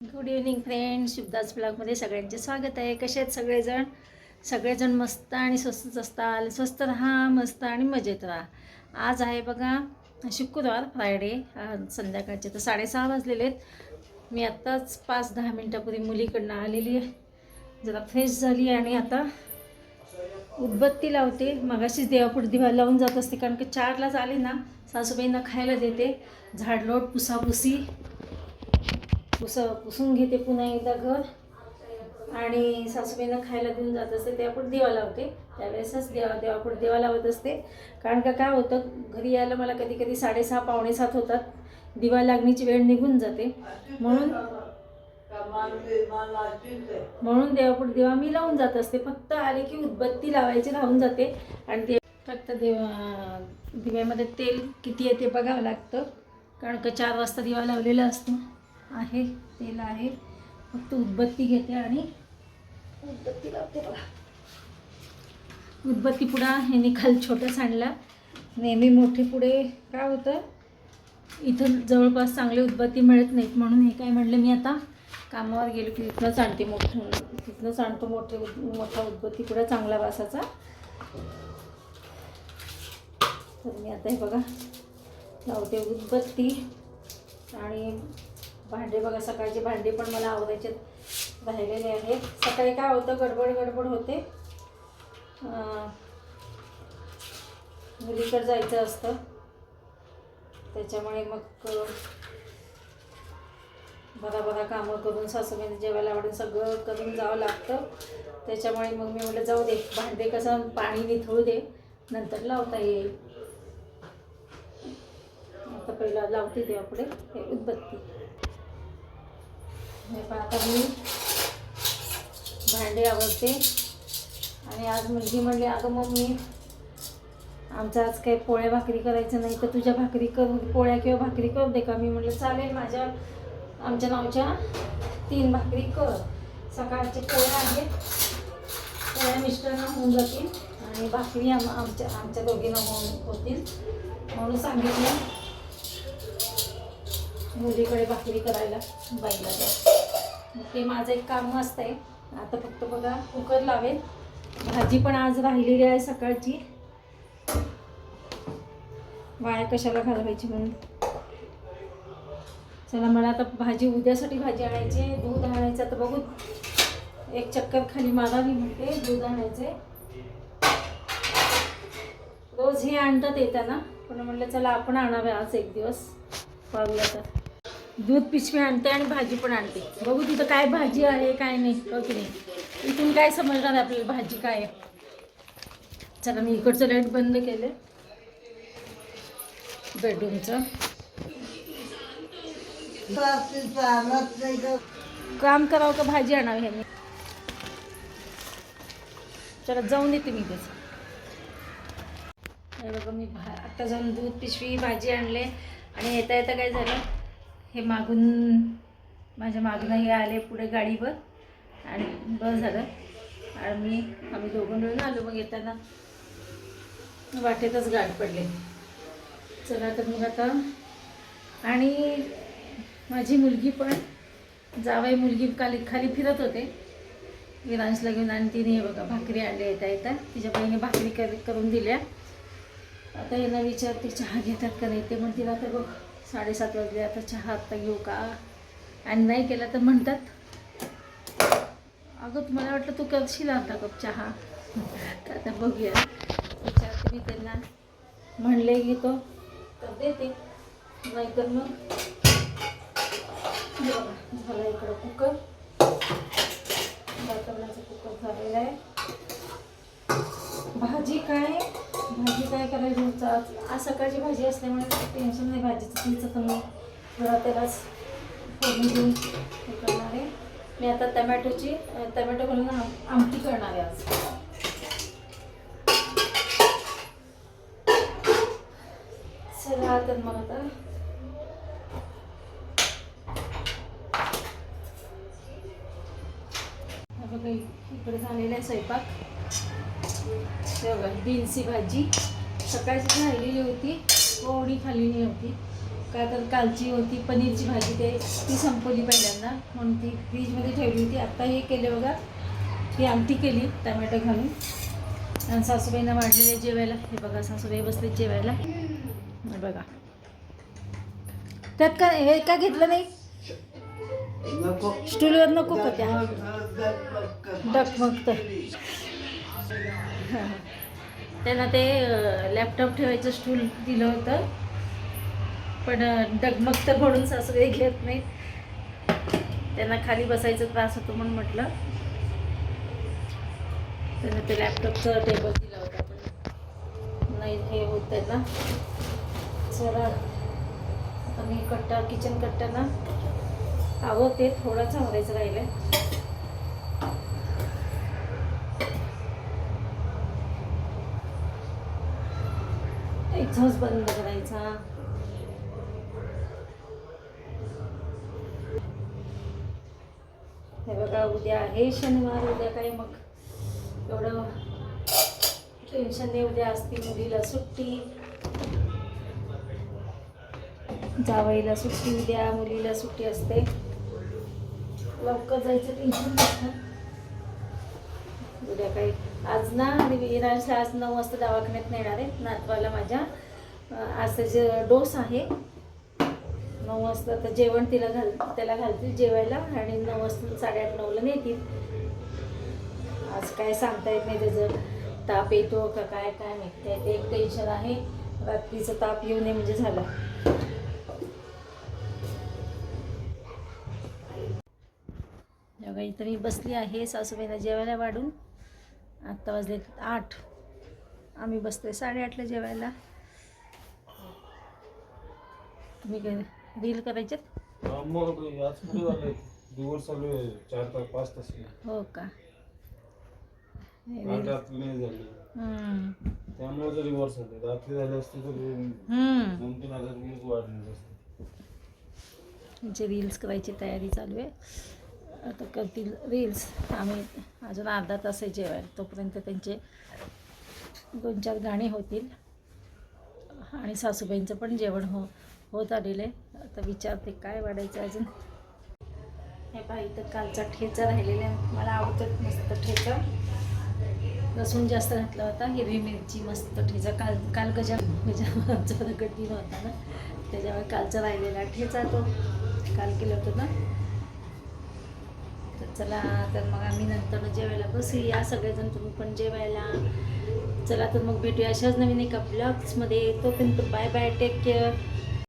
Good evening friend Shivdas ब्लॉगमध्ये सगळ्यांचे स्वागत आहे. कसे आहेत सगळेजण? सगळेजण मस्त आणि स्वस्तच असताल. स्वस्त राहा मस्त आणि मजेत राहा. आज आहे बघा शुक्रवार फ्रायडे संध्याकाळचे तर साडेसहा वाजलेले आहेत. मी आत्ताच पाच दहा मिनटापूर्वी मुलीकडनं आलेली आहे. जरा फ्रेश झाली आणि आता उदबत्ती लावते. मगाशीच देवापुढे दिवा लावून जात असते कारण की चारलाच आले ना सासूबाईंना खायला देते. झाडलोट पुसापुसी. पुस पुसून घेते पुन्हा एकदा घर. आणि सासूबाईंना खायला देऊन जात असते त्यापुढे दिवा लावते. त्यावेळेसच देवा देवापुढे देवा लावत असते. कारण का काय होतं घरी यायला मला कधी कधी साडेसहा पावणे सात होतात. दिवा लागण्याची वेळ निघून जाते. म्हणून म्हणून देवापुढे दिवा मी लावून जात असते. फक्त आले की उदबत्ती लावायची राहून जाते. आणि ते फक्त देवा दिव्यामध्ये तेल किती आहे ते बघावं लागतं. कारण का चार वाजता दिवा लावलेला असतो. आहे तेल आहे. फक्त उदबत्ती घेते आणि उदबत्ती लावते बघा. उदबत्ती पुडा ह्याने खाली छोटा सांडला नेहमी मोठे पुढे काय होतं? इथं जवळपास चांगले उदबत्ती मिळत नाहीत म्हणून हे काय म्हणलं मी आता? कामावर गेलो की तिथनंच आणते मोठं तिथनंच आणतो मोठे उद मोठा उदबत्ती पुडा चांगला वासाचा. तर मी आता हे बघा लावते उदबत्ती आणि भांडे बघा सकाळचे भांडे पण मला आवडायचे राहिलेले आहेत. सकाळी काय होतं गडबड गडबड होते. मुलीकडे जायचं असतं. त्याच्यामुळे मग अं, बरा बरा कामं करून सासूबाईने जेवायला आवडून सगळं करून जावं लागतं. त्याच्यामुळे मग मी म्हटलं जाऊ दे भांडे कसं पाणी निथळू दे नंतर लावता येईल. आता पहिला लावते ते आपले हे उदबत्ती. हे पण आता मी भांडे आवडते आणि आज मुलगी म्हणली अगं मग मी आमचं आज काही पोळ्या भाकरी करायचं नाही तर तुझ्या भाकरी कर पोळ्या किंवा भाकरी कर दे का? मी म्हटलं चालेल माझ्या आमच्या नावच्या तीन भाकरी कर. सकाळचे पोळ्या आहेत. पोळ्या मिस्टरांना होऊन जातील आणि भाकरी आम आमच्या आमच्या दोघींना होऊन होतील. म्हणून सांगितलं मुलीकडे भाकरी करायला बाईला द्या. ते माझं एक काम मस्त आहे. आता फक्त बघा कुकर लावेल. भाजी पण आज राहिलेली आहे सकाळची. वाया कशाला घालवायची म्हणून? चला मला आता भाजी उद्यासाठी भाजी आणायची आहे. दूध आणायचं आता बघू. एक चक्कर खाली मारावी म्हणते दूध आणायचे रोज हे आणतात येताना. पण म्हटलं चला आपण आणावे आज एक दिवस. पाहूया तर दूध पिशवी आणते आणि भाजी पण आणते. बघू तिथं काय भाजी आहे काय नाही ओके की नाही? इथून काय समजणार आपल्याला भाजी काय आहे? चला मी इकडचं लाइट बंद केलं बेडरूमचं. काम करावं का भाजी आणावी ह्याने? चला जाऊन येते मी त्याचं बघा मी भा आत्ता जाऊन दूध पिशवी भाजी आणले. आणि येता येता काय झालं? हे मागून माझ्या मागून हे आले पुढे गाडीवर. आणि बस झालं. आणि मी आम्ही दोघं मिळून आलो. मग येताना वाटेतच गाठ पडले. चला तर मग आता. आणि माझी मुलगी पण जावाई मुलगी खाली खाली फिरत होते. विरांशला घेऊन आणि तिने हे बघा भाकरी आणल्या येता येता. तिच्या बहिणी भाकरी कर करून दिल्या. आता यांना विचारते चहा घेतात का नाही ते. म्हणतील आता बघ. साडेसात वाजले आता चहा आत्ता घेऊ का? आणि नाही केला तर म्हणतात अगं तुम्हाला वाटलं तू करशील आता कप चहा? तर आता बघूया. विचारते मी त्यांना. म्हणले घेतो तर देते. नाही तर मग झाला इकडं कुकर वातावरणाचा कुकर झालेला आहे. भाजी काय? भाजी काय करायची होतं आज सकाळची भाजी असल्यामुळे टेन्शन नाही भाजीचं तिचं तर मी घरात त्यालाच फोडून घेऊन हे करणार आहे. मी आता टमॅटोची टमॅटो घालून आमटी करणार आहे आज. चला तर मग आता. बघा इकडे झालेला आहे स्वयंपाक. बघा बीन्सची भाजी. सकाळची राहिलेली होती थोडी खाल्लेली होती. का तर कालची होती पनीरची भाजी ते ती संपवली पहिल्यांदा. म्हणून ती फ्रीजमध्ये ठेवली होती. आत्ता हे केले बघा ती आमटी केली टमॅटो घालून. आणि सासूबाईंना वाढलेले जेवायला. हे बघा सासूबाई बसले जेवायला. हे बघा. त्यात का हे का घेतलं नाही? स्टूलवर नको का त्या? डक मग तर त्यांना ते लॅपटॉप ठेवायचं स्टूल दिलं होतं. पण डगमग तर म्हणून सासूबाई घेत नाही त्यांना खाली बसायचा त्रास होतो म्हणून म्हटलं. त्यांना ते लॅपटॉपचं टेबल दिलं होतं पण नाही हे होत त्यांना. चला आता मी कट्टा किचन कट्टा ना आवडते थोडाच आवरायचं राहिलं एक्झॉस्ट बंद करायचा. हे बघा उद्या आहे शनिवार उद्या काही मग? एवढं टेन्शन नाही उद्या असते मुलीला सुट्टी. जावईला सुट्टी उद्या मुलीला सुट्टी असते. लवकर जायचं टेन्शन नसतं उद्या काही आज ना आणि विराजला आज नऊ वाजता दवाखान्यात नेणार आहे. नातवाला माझ्या. अं, आज डोस आहे. नऊ वाजता तर जेवण तिला घाल त्याला घालतील जेवायला आणि नऊ वाजता साडेआठ नऊला नेतील. आज काय सांगता येत नाही त्याचं. ताप येतो का काय काय माहिती ते एक टेन्शन आहे. रात्रीचं ताप येऊ नये म्हणजे झालं. बघा इथं मी बसली आहे सासूबाईला जेवायला वाढून आत्ता वाजले आठ. आम्ही बसतोय साडेआठला जेवायला. तुम्ही काय रील करायच्यात हा, हो का. त्यामुळे रात्री झाले असते तर. दोन तीन हजार वाढले असते. रील्स करायची तयारी चालू आहे. आता करतील रील्स आम्ही अजून अर्धा तास आहे जेवायला तोपर्यंत त्यांचे दोन चार गाणे होतील. आणि सासूबाईंचं पण जेवण हो होत आलेलं आहे. आता विचारते काय वाढायचं अजून. हे बाई तर कालचा ठेचा राहिलेला आहे. मला आवडतं मस्त ठेचा. लसूण जास्त घातला होता. हिरवी मिरची मस्त ठेचा. काल काल गजा गजाचा गड्डी होता ना. त्याच्यामुळे कालचा राहिलेला ठेचा तो. काल केलं होतं ना. तर चला तर मग आम्ही नंतर जेवायला बसूया सगळेजण तुम्ही पण जेवायला. चला तर मग भेटूया अशाच नवीन एका ब्लॉग्समध्ये तोपर्यंत बाय बाय टेक केअर